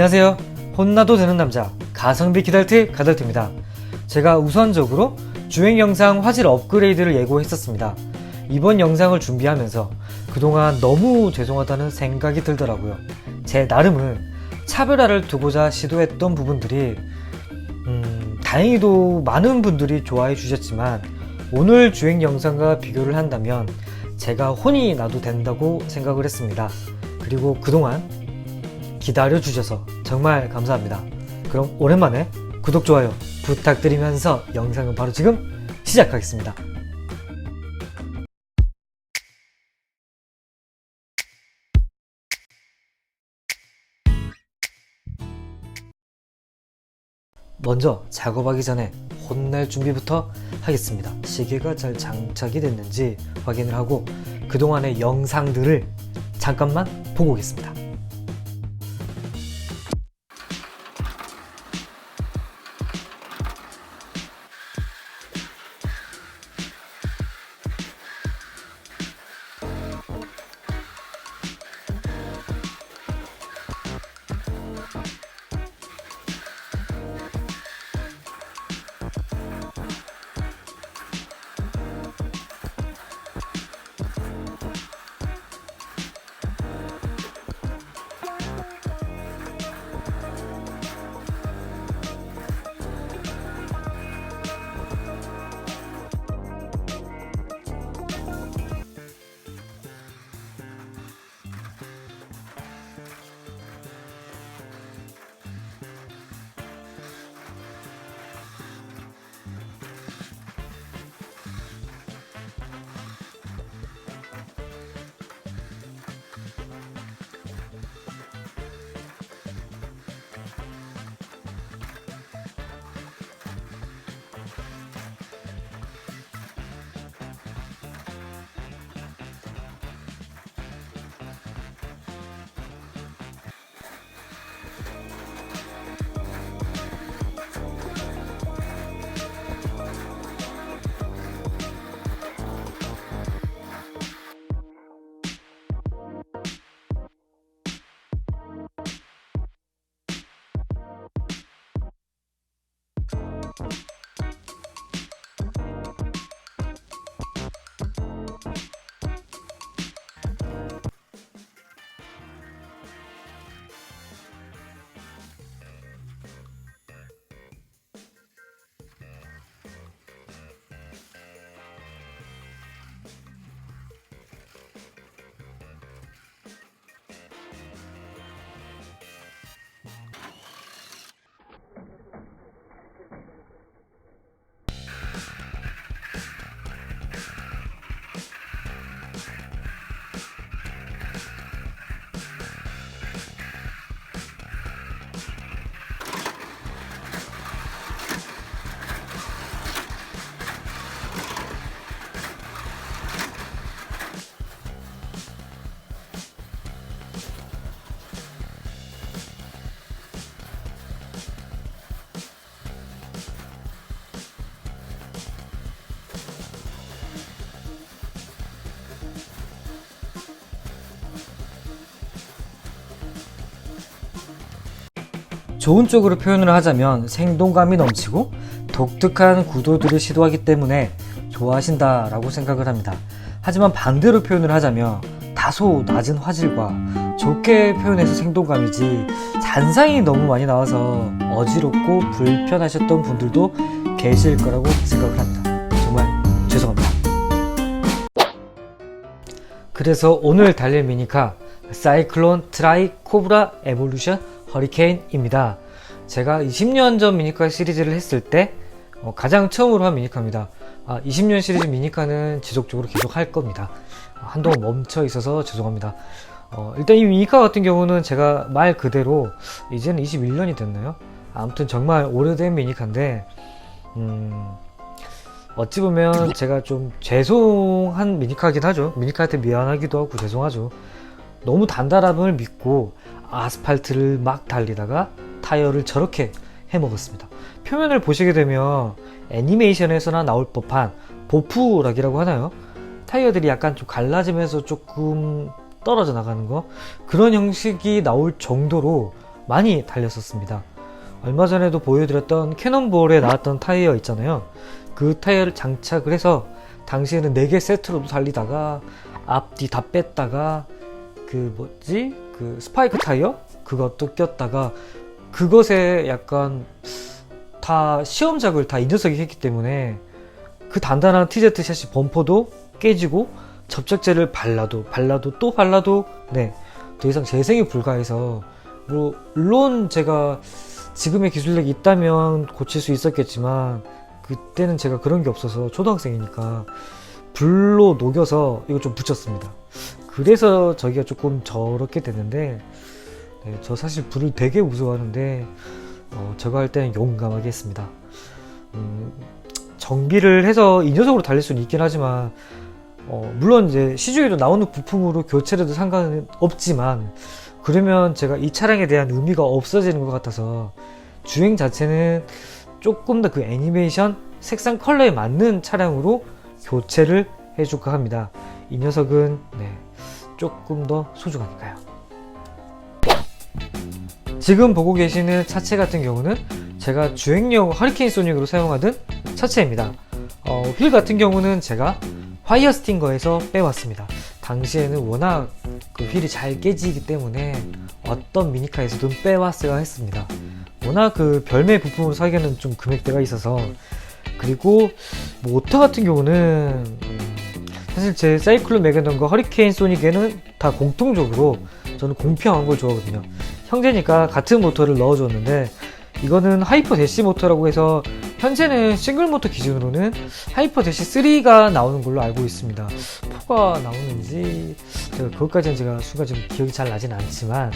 안녕하세요. 혼나도 되는 남자 가성비 기달트 가달트입니다. 제가 우선적으로 주행 영상 화질 업그레이드를 예고했었습니다. 이번 영상을 준비하면서 그동안 너무 죄송하다는 생각이 들더라고요. 제 나름은 차별화를 두고자 시도했던 부분들이 음, 다행히도 많은 분들이 좋아해 주셨지만 오늘 주행 영상과 비교를 한다면 제가 혼이 나도 된다고 생각을 했습니다. 그리고 그동안 기다려 주셔서 정말 감사합니다. 그럼 오랜만에 구독, 좋아요 부탁드리면서 영상은 바로 지금 시작하겠습니다. 먼저 작업하기 전에 혼낼 준비부터 하겠습니다. 시계가 잘 장착이 됐는지 확인을 하고 그동안의 영상들을 잠깐만 보고 오겠습니다. 좋은 쪽으로 표현을 하자면 생동감이 넘치고 독특한 구도들을 시도하기 때문에 좋아하신다라고 생각을 합니다. 하지만 반대로 표현을 하자면 다소 낮은 화질과 좋게 표현해서 생동감이지 잔상이 너무 많이 나와서 어지럽고 불편하셨던 분들도 계실 거라고 생각을 합니다. 정말 죄송합니다. 그래서 오늘 달릴 미니카 사이클론 트라이 코브라 에볼루션 허리케인입니다. 제가 20년 전 미니카 시리즈를 했을 때 어, 가장 처음으로 한 미니카입니다. 아, 20년 시리즈 미니카는 지속적으로 계속 할 겁니다. 어, 한동안 멈춰 있어서 죄송합니다. 어, 일단 이 미니카 같은 경우는 제가 말 그대로 이제는 21년이 됐나요? 아무튼 정말 오래된 미니카인데 음, 어찌 보면 제가 좀 죄송한 미니카긴 하죠. 미니카한테 미안하기도 하고 죄송하죠. 너무 단단함을 믿고 아스팔트를 막 달리다가 타이어를 저렇게 해먹었습니다. 표면을 보시게 되면 애니메이션에서나 나올 법한 보프락이라고 하나요? 타이어들이 약간 좀 갈라지면서 조금 떨어져 나가는 거 그런 형식이 나올 정도로 많이 달렸었습니다. 얼마 전에도 보여드렸던 캐논볼에 나왔던 타이어 있잖아요. 그 타이어를 장착을 해서 당시에는 4개 세트로도 달리다가 앞뒤 다 뺐다가 그 뭐지? 그 스파이크 타이어? 그것도 꼈다가 그것에 약간 다 시험작을 다 이 녀석이 했기 때문에 그 단단한 TZ 샷시 범퍼도 깨지고 접착제를 발라도 발라도 또 발라도 네 더 이상 재생이 불가해서 뭐 물론 제가 지금의 기술력이 있다면 고칠 수 있었겠지만 그때는 제가 그런 게 없어서 초등학생이니까 불로 녹여서 이거 좀 붙였습니다. 그래서 저기가 조금 저렇게 됐는데 네, 저 사실 불을 되게 무서워하는데 어, 저거 할 때는 용감하게 했습니다. 음, 정비를 해서 이 녀석으로 달릴 수는 있긴 하지만 어, 물론 이제 시중에도 나오는 부품으로 교체를 해도 상관은 없지만 그러면 제가 이 차량에 대한 의미가 없어지는 것 같아서 주행 자체는 조금 더 그 애니메이션 색상 컬러에 맞는 차량으로 교체를 해줄까 합니다. 이 녀석은 네, 조금 더 소중하니까요. 지금 보고 계시는 차체 같은 경우는 제가 주행용 허리케인 소닉으로 사용하던 차체입니다. 어, 휠 같은 경우는 제가 화이어 스팅거에서 빼왔습니다. 당시에는 워낙 그 휠이 잘 깨지기 때문에 어떤 미니카에서도 빼왔어야 했습니다. 워낙 그 별매 부품으로 사기에는 좀 금액대가 있어서 그리고 모터 같은 경우는 음, 사실 제 사이클론 매겨놓은 거 허리케인 소닉에는 다 공통적으로 저는 공평한 걸 좋아하거든요. 형제니까 같은 모터를 넣어줬는데 이거는 하이퍼 대시 모터라고 해서 현재는 싱글 모터 기준으로는 하이퍼 대시 3가 나오는 걸로 알고 있습니다. 4가 나오는지 제가 그것까지는 제가 순간 지금 기억이 잘 나진 않지만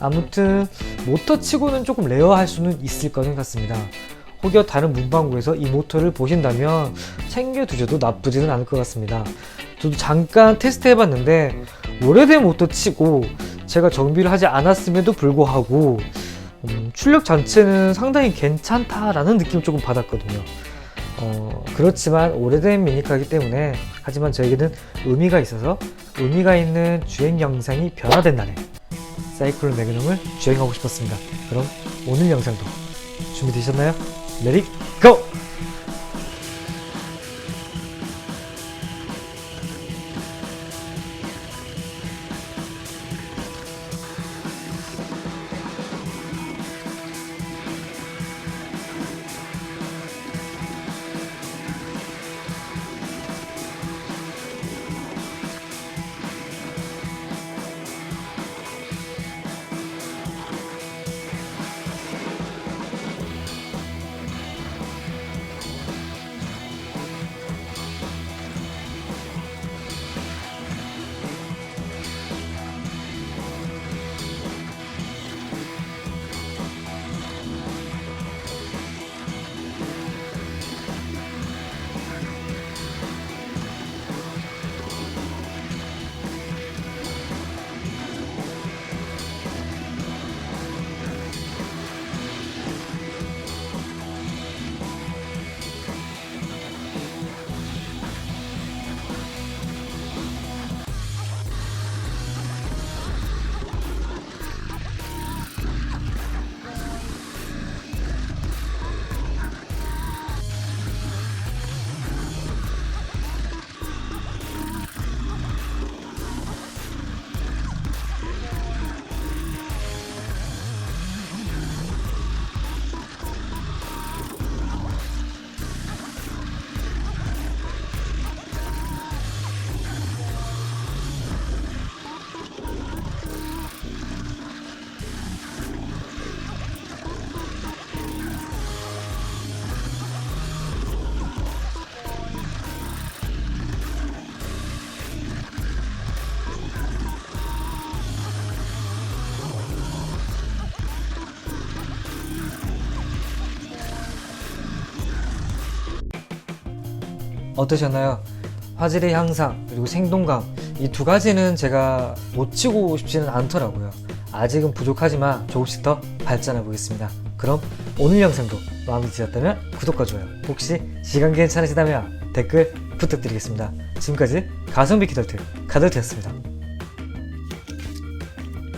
아무튼 모터 치고는 조금 레어할 수는 있을 거는 같습니다. 혹여 다른 문방구에서 이 모터를 보신다면 챙겨두셔도 나쁘지는 않을 것 같습니다. 저도 잠깐 테스트 해봤는데 오래된 모터 치고 제가 정비를 하지 않았음에도 불구하고 음, 출력 자체는 상당히 괜찮다라는 느낌을 조금 받았거든요. 어, 그렇지만 오래된 미니카이기 때문에 하지만 저에게는 의미가 있어서 의미가 있는 주행 영상이 변화된 날에 사이클론 매그넘을 주행하고 싶었습니다. 그럼 오늘 영상도 준비되셨나요? 레디 고! 어떠셨나요? 화질의 향상 그리고 생동감 이 두 가지는 제가 놓치고 싶지는 않더라고요. 아직은 부족하지만 조금씩 더 발전해 보겠습니다. 그럼 오늘 영상도 마음에 드셨다면 구독과 좋아요 혹시 시간 괜찮으시다면 댓글 부탁드리겠습니다. 지금까지 가성비 키덜트 가덜트였습니다.